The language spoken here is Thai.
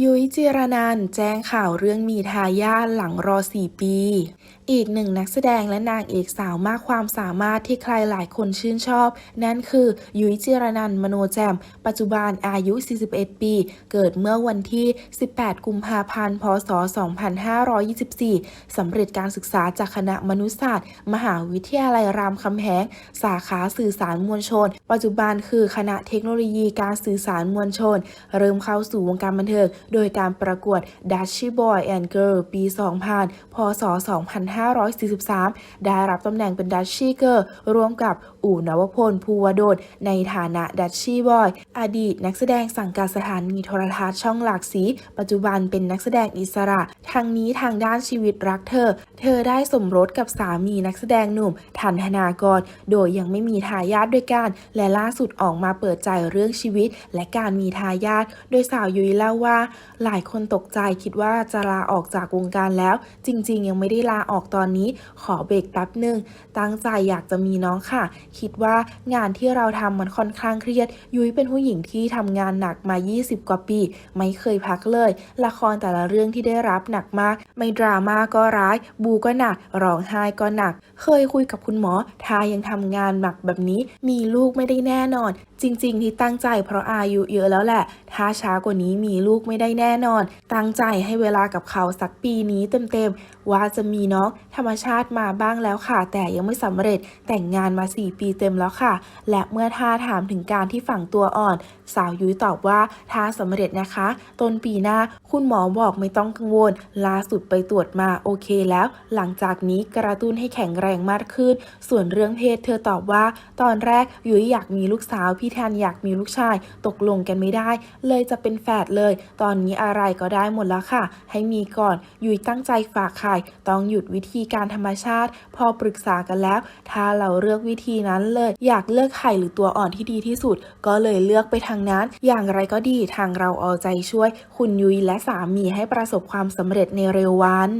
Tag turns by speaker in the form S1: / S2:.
S1: ยุ้ยจิรนันแจ้งข่าวเรื่องมีทายาทหลังรอ 4 ปี อีกหนึ่งนักแสดงและนางเอกสาวมากความสามารถที่ใครหลายคนชื่นชอบ นั่นคือยุ้ยจิรนันมโนแจม ปัจจุบันอายุ 41 ปี เกิดเมื่อวันที่ 18 กุมภาพันธ์ พศ 2524 สำเร็จการศึกษาจากคณะมนุษยศาสตร์ มหาวิทยาลัยรามคำแหง สาขาสื่อสารมวลชน ปัจจุบันคือคณะเทคโนโลยีการสื่อสารมวลชน เริ่มเข้าสู่วงการบันเทิงโดยการประกวด Dutchy Boy and Girl ปี 2000 พศ 2543 ได้รับตำแหน่งเป็น Dutchy Girl ร่วมกับอู่นวพลภูวดลในฐานะ Dutchy Boy อดีตนักแสดงสังกัดสถานีโทรทัศน์ช่องหลากสี ปัจจุบันเป็นนักแสดงอิสระทางนี้ทางด้านชีวิตรักเธอ เธอได้สมรสกับสามีนักแสดงหนุ่มทันธนากร โดยยังไม่มีทายาทด้วยกัน และล่าสุดออกมาเปิดใจเรื่องชีวิตและการมีทายาท โดยสาวยุ้ยเล่าว่าหลายคนตกใจคิดว่าจะลาออกจากวงการแล้ว จริง ๆ ยังไม่ได้ลาออกตอนนี้ ขอเบรกแป๊บหนึ่งตั้งใจอยากจะมีน้องค่ะ คิดว่างานที่เราทำมันค่อนข้างเครียด ยุ้ยเป็นผู้หญิงที่ทำงานหนักมา 20 กว่าปี ไม่เคยพักเลย ละครแต่ละเรื่องที่ได้รับหนักมาก ไม่ดราม่าก็ร้าย บูก็หนักร้องไห้ก็หนัก เคยคุยกับคุณหมอถ้ายังทำงานหนักแบบนี้ มีลูกไม่ได้แน่นอน จริง ๆ ที่ตั้งใจเพราะอายุเยอะแล้วแหละ ถ้าช้ากว่านี้มีลูกไม่ได้แน่นอน ตั้งใจให้เวลากับเขาสักปีนี้เต็มๆ ว่าจะมีน้องธรรมชาติมาบ้างแล้วค่ะ แต่ยังไม่สำเร็จแต่งงานมา 4 ปีเต็มแล้วค่ะ และเมื่อท่าถามถึงการที่ฝังตัวอ่อน สาวยุ้ยตอบว่าถ้าสำเร็จนะคะ ต้นปีหน้าคุณหมอบอกไม่ต้องกังวลล่าสุดไปตรวจมาโอเคแล้ว หลังจากนี้กระตุ้นให้แข็งแรงมากขึ้น ส่วนเรื่องเพศเธอตอบว่า ตอนแรกยุ้ยอยากมีลูกสาวพี่แทนอยากมีลูกชาย ตกลงกันไม่ได้ เลยจะเป็นแฝดเลย ตอนอนนี้อะไรก็ได้หมดแล้วค่ะ ให้มีก่อนยุยตั้งใจฝากไข่ต้องหยุดวิธีการธรรมชาติ พอปรึกษากันแล้ว ถ้าเราเลือกวิธีนั้นเลย อยากเลือกไข่หรือตัวอ่อนที่ดีที่สุด ก็เลยเลือกไปทางนั้น อย่างไรก็ดีทางเราเอาใจช่วย คุณยุ้ยและสามีให้ประสบความสำเร็จในเร็ววัน